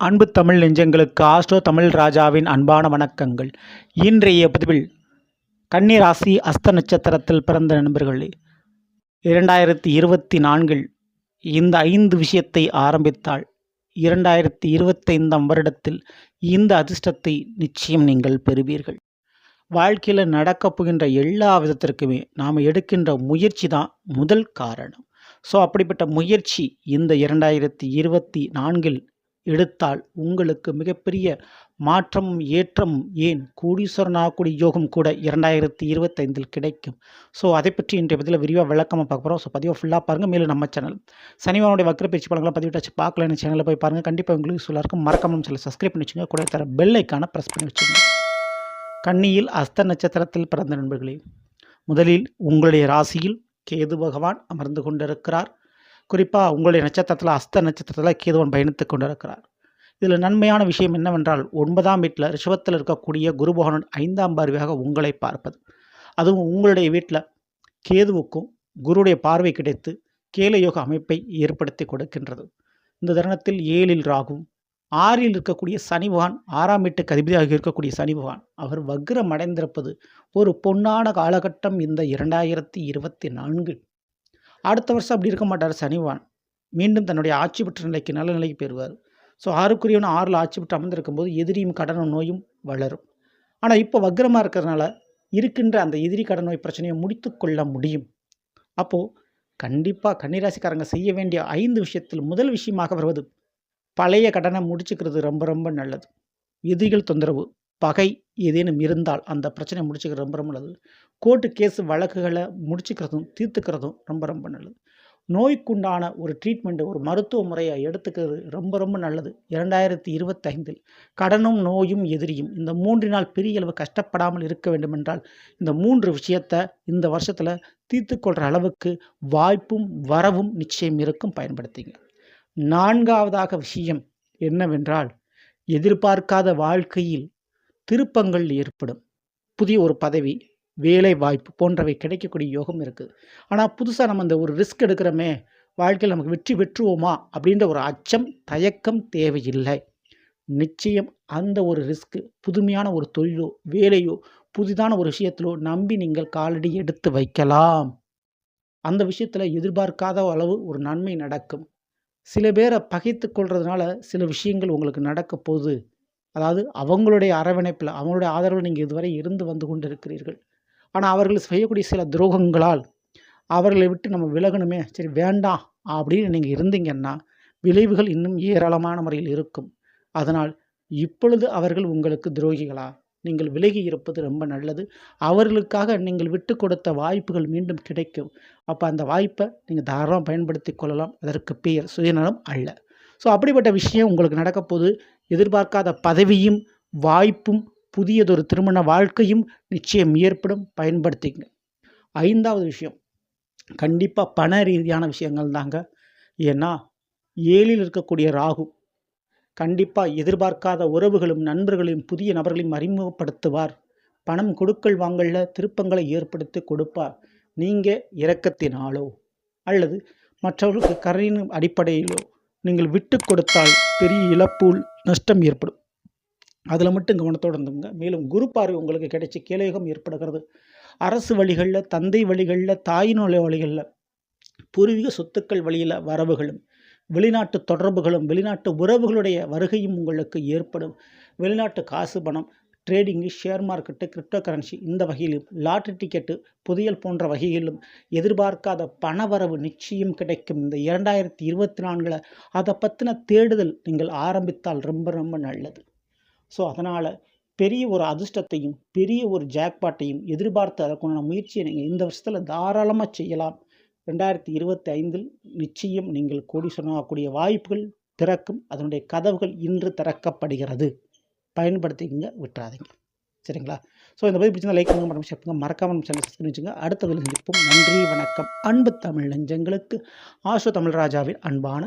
அன்பு தமிழ் நெஞ்சங்களுக்கு ஆஸ்ட்ரோ தமிழ் ராஜாவின் அன்பான வணக்கங்கள். இன்றைய பதிவில் கன்னிராசி அஸ்த நட்சத்திரத்தில் பிறந்த நண்பர்களே இரண்டாயிரத்தி இருபத்தி நான்கில் இந்த ஐந்து விஷயத்தை ஆரம்பித்தால் இரண்டாயிரத்தி இருபத்தைந்தாம் வருடத்தில் இந்த அதிர்ஷ்டத்தை நிச்சயம் நீங்கள் பெறுவீர்கள். வாழ்க்கையில் நடக்கப் போகின்ற எல்லா விதத்திற்குமே நாம் எடுக்கின்ற முயற்சி தான் முதல் காரணம். ஸோ அப்படிப்பட்ட முயற்சி இந்த இரண்டாயிரத்தி இருபத்தி நான்கில் எடுத்தால் உங்களுக்கு மிகப்பெரிய மாற்றமும் ஏற்றமும் ஏன்? கோடீஸ்வரனாகக்கூடிய யோகம் கூட இரண்டாயிரத்தி இருபத்தைந்தில் கிடைக்கும். ஸோ அதை பற்றி இன்றைய பதில் விரிவாக விளக்கமாக பார்க்க போகிறோம் ஸோ பதிவாக ஃபுல்லாக பாருங்கள் மேலும் நம்ம சேனல் சனிவானுடைய வக்கர பயிற்சி படங்களாம் பதிவிட்டாச்சு பார்க்கலன்னு சேனலில் போய் பாருங்கள் கண்டிப்பாக உங்களுக்கு சொல்ல இருக்கும். மறக்காமல் சேனல் சப்ஸ்கிரைப் பண்ணி வச்சுங்க கூட தர பெல் ஐக்கான ப்ரெஸ் பண்ணி வச்சுங்க கன்னியில் அஸ்த நட்சத்திரத்தில் பிறந்த நண்பர்களே முதலில் உங்களுடைய ராசியில் கேது பகவான் அமர்ந்து கொண்டிருக்கிறார். குறிப்பாக உங்களுடைய நட்சத்திரத்தில் அஸ்த நட்சத்திரத்தில் கேதுவன் பயணித்து கொண்டிருக்கிறார். இதில் நன்மையான விஷயம் என்னவென்றால் ஒன்பதாம் வீட்டில் ரிஷபத்தில் இருக்கக்கூடிய குருபகவனன் ஐந்தாம் பார்வையாக உங்களை பார்ப்பது. அதுவும் உங்களுடைய வீட்டில் கேதுவுக்கும் குருடைய பார்வை கிடைத்து கேலயோக அமைப்பை ஏற்படுத்தி கொடுக்கின்றது. இந்த தருணத்தில் ஏழில் ராகும் ஆறில் இருக்கக்கூடிய சனி பகவான் ஆறாம் வீட்டுக்கு அதிபதியாக இருக்கக்கூடிய சனி பகவான் அவர் வக்ரம் அடைந்திருப்பது ஒரு பொன்னான காலகட்டம் இந்த இரண்டாயிரத்தி இருபத்தி நான்கு. அடுத்த வருஷம் அப்படி இருக்க மாட்டார் சனிவான். மீண்டும் தன்னுடைய ஆட்சி பெற்ற நிலைக்கு நல்ல நிலைக்கு பெறுவார் ஸோ ஆறுக்குரியவன் ஆறில் ஆட்சி பெற்று அமர்ந்திருக்கும் போது எதிரியும் கடனும் நோயும் வளரும். ஆனால் இப்போ வக்ரமாக இருக்கிறதுனால இருக்கின்ற அந்த எதிரி கடன் நோய் பிரச்சனையை முடித்து கொள்ள முடியும். அப்போது கண்டிப்பாக கன்னிராசிக்காரங்க செய்ய வேண்டிய ஐந்து விஷயத்தில் முதல் விஷயமாக வருவது பழைய கடனை முடிச்சுக்கிறது ரொம்ப ரொம்ப நல்லது. எதிரிகள் தொந்தரவு. பகை ஏதேனும் இருந்தால் அந்த பிரச்சனை முடிச்சுக்கிறது ரொம்ப ரொம்ப நல்லது. கோர்ட்டு கேஸ் வழக்குகளை முடிச்சுக்கிறதும் தீர்த்துக்கிறதும் ரொம்ப ரொம்ப நல்லது. நோய்க்குண்டான ஒரு ட்ரீட்மெண்ட்டு ஒரு மருத்துவ முறையை எடுத்துக்கிறது ரொம்ப ரொம்ப நல்லது. இரண்டாயிரத்தி இருபத்தைந்தில் கடனும் நோயும் எதிரியும் இந்த மூன்றினால் பெரிய அளவு கஷ்டப்படாமல் இருக்க வேண்டுமென்றால் இந்த மூன்று விஷயத்தை இந்த வருஷத்தில் தீர்த்து கொள்கிற அளவுக்கு வாய்ப்பும் வரவும் நிச்சயம் இருக்கும். பயன்படுத்திங்க. நான்காவதாக விஷயம் என்னவென்றால் எதிர்பார்க்காத வாழ்க்கையில் திருப்பங்கள் ஏற்படும். புதிய ஒரு பதவி வேலை வாய்ப்பு போன்றவை கிடைக்கக்கூடிய யோகம் இருக்குது ஆனால் புதுசாக நம்ம இந்த ஒரு ரிஸ்க் எடுக்கிறோமே வாழ்க்கையில் நமக்கு வெற்றி பெற்றுவோமா அப்படின்ற ஒரு அச்சம் தயக்கம் தேவையில்லை. நிச்சயம் அந்த ஒரு ரிஸ்க்கு புதுமையான ஒரு தொழிலோ வேலையோ புதிதான ஒரு விஷயத்திலோ நம்பி நீங்கள் காலடி எடுத்து வைக்கலாம். அந்த விஷயத்தில் எதிர்பார்க்காத அளவு ஒரு நன்மை நடக்கும். சில பேரை பகைத்து கொள்றதுனால சில விஷயங்கள் உங்களுக்கு நடக்க போகுது. அதாவது அவங்களுடைய அரவணைப்பில் அவங்களுடைய ஆதரவில் நீங்கள் இதுவரை இருந்து வந்து கொண்டு இருக்கிறீர்கள் ஆனால் அவர்கள் செய்யக்கூடிய சில துரோகங்களால் அவர்களை விட்டு நம்ம விலகணுமே. சரி வேண்டாம் அப்படின்னு நீங்கள் இருந்தீங்கன்னா விளைவுகள் இன்னும் ஏராளமான முறையில் இருக்கும். அதனால் இப்பொழுது அவர்கள் உங்களுக்கு துரோகிகளா? நீங்கள் விலகி இருப்பது ரொம்ப நல்லது. அவர்களுக்காக நீங்கள் விட்டு கொடுத்த வாய்ப்புகள் மீண்டும் கிடைக்கும். அப்போ அந்த வாய்ப்பை நீங்கள் தாராளமாக பயன்படுத்தி கொள்ளலாம். அதற்கு பெயர் சுயநலம் அல்ல. ஸோ அப்படிப்பட்ட விஷயம் உங்களுக்கு நடக்கப்போது. எதிர்பார்க்காத பதவியும் வாய்ப்பும் புதியதொரு திருமண வாழ்க்கையும் நிச்சயம் ஏற்படும். பயன்படுத்திங்க ஐந்தாவது விஷயம். கண்டிப்பாக பண ரீதியான விஷயங்கள் தாங்க. ஏன்னா ஏழில் இருக்கக்கூடிய ராகு கண்டிப்பாக எதிர்பார்க்காத உறவுகளும் நண்பர்களையும் புதிய நபர்களையும் அறிமுகப்படுத்துவார். பணம் கொடுக்கல் வாங்கலில் திருப்பங்களை ஏற்படுத்தி கொடுப்பார். நீங்கள் இரக்கத்தினாலோ அல்லது மற்றவர்களுக்கு கரையின் அடிப்படையிலோ நீங்கள் விட்டு கொடுத்தால் பெரிய இழப்பு நஷ்டம் ஏற்படும். அதில் மட்டும் கவனத்தோடு இருந்துங்க மேலும் குரு பார்வை உங்களுக்கு கிடைச்சி கேலயோகம் ஏற்படுகிறது. அரசு வழிகளில் தந்தை வழிகளில் தாயினுடைய வழிகளில் பூர்வீக சொத்துக்கள் வழியில் வரவுகளும் வெளிநாட்டு தொடர்புகளும் வெளிநாட்டு உறவுகளுடைய வருகையும் உங்களுக்கு ஏற்படும். வெளிநாட்டு காசு பணம் trading share market crypto currency இந்த வகையிலும் லாட்ரி டிக்கெட்டு புதியல் போன்ற வகையிலும் எதிர்பார்க்காத பணவரவு நிச்சயம் கிடைக்கும். இந்த இரண்டாயிரத்தி இருபத்தி நான்கில் அதை பற்றின தேடுதல் நீங்கள் ஆரம்பித்தால் ரொம்ப ரொம்ப நல்லது. ஸோ அதனால் பெரிய ஒரு அதிர்ஷ்டத்தையும் பெரிய ஒரு ஜாக்பாட்டையும் எதிர்பார்த்து அதற்கான முயற்சியை நீங்கள் இந்த வருஷத்தில் தாராளமாக செய்யலாம். ரெண்டாயிரத்தி இருபத்தி ஐந்தில் நிச்சயம் நீங்கள் கோடீஸ்வரனாகக்கூடிய வாய்ப்புகள் திறக்கும். அதனுடைய கதவுகள் இன்று திறக்கப்படுகிறது. பயன்படுத்திக்கங்க விட்டுறாதீங்க. சரிங்களா? ஸோ இந்த மாதிரி பிடிச்சிருந்தா லைக் பண்ணுங்க மட்டும் ஷேர் மறக்காமல் நம்ம சேனல் சப்ஸ்கிரைப் வச்சுங்க அடுத்த பதில் சந்திப்போம். நன்றி வணக்கம். அன்பு தமிழ் நெஞ்சங்களுக்கு ஆஷோ தமிழ் ராஜாவின் அன்பான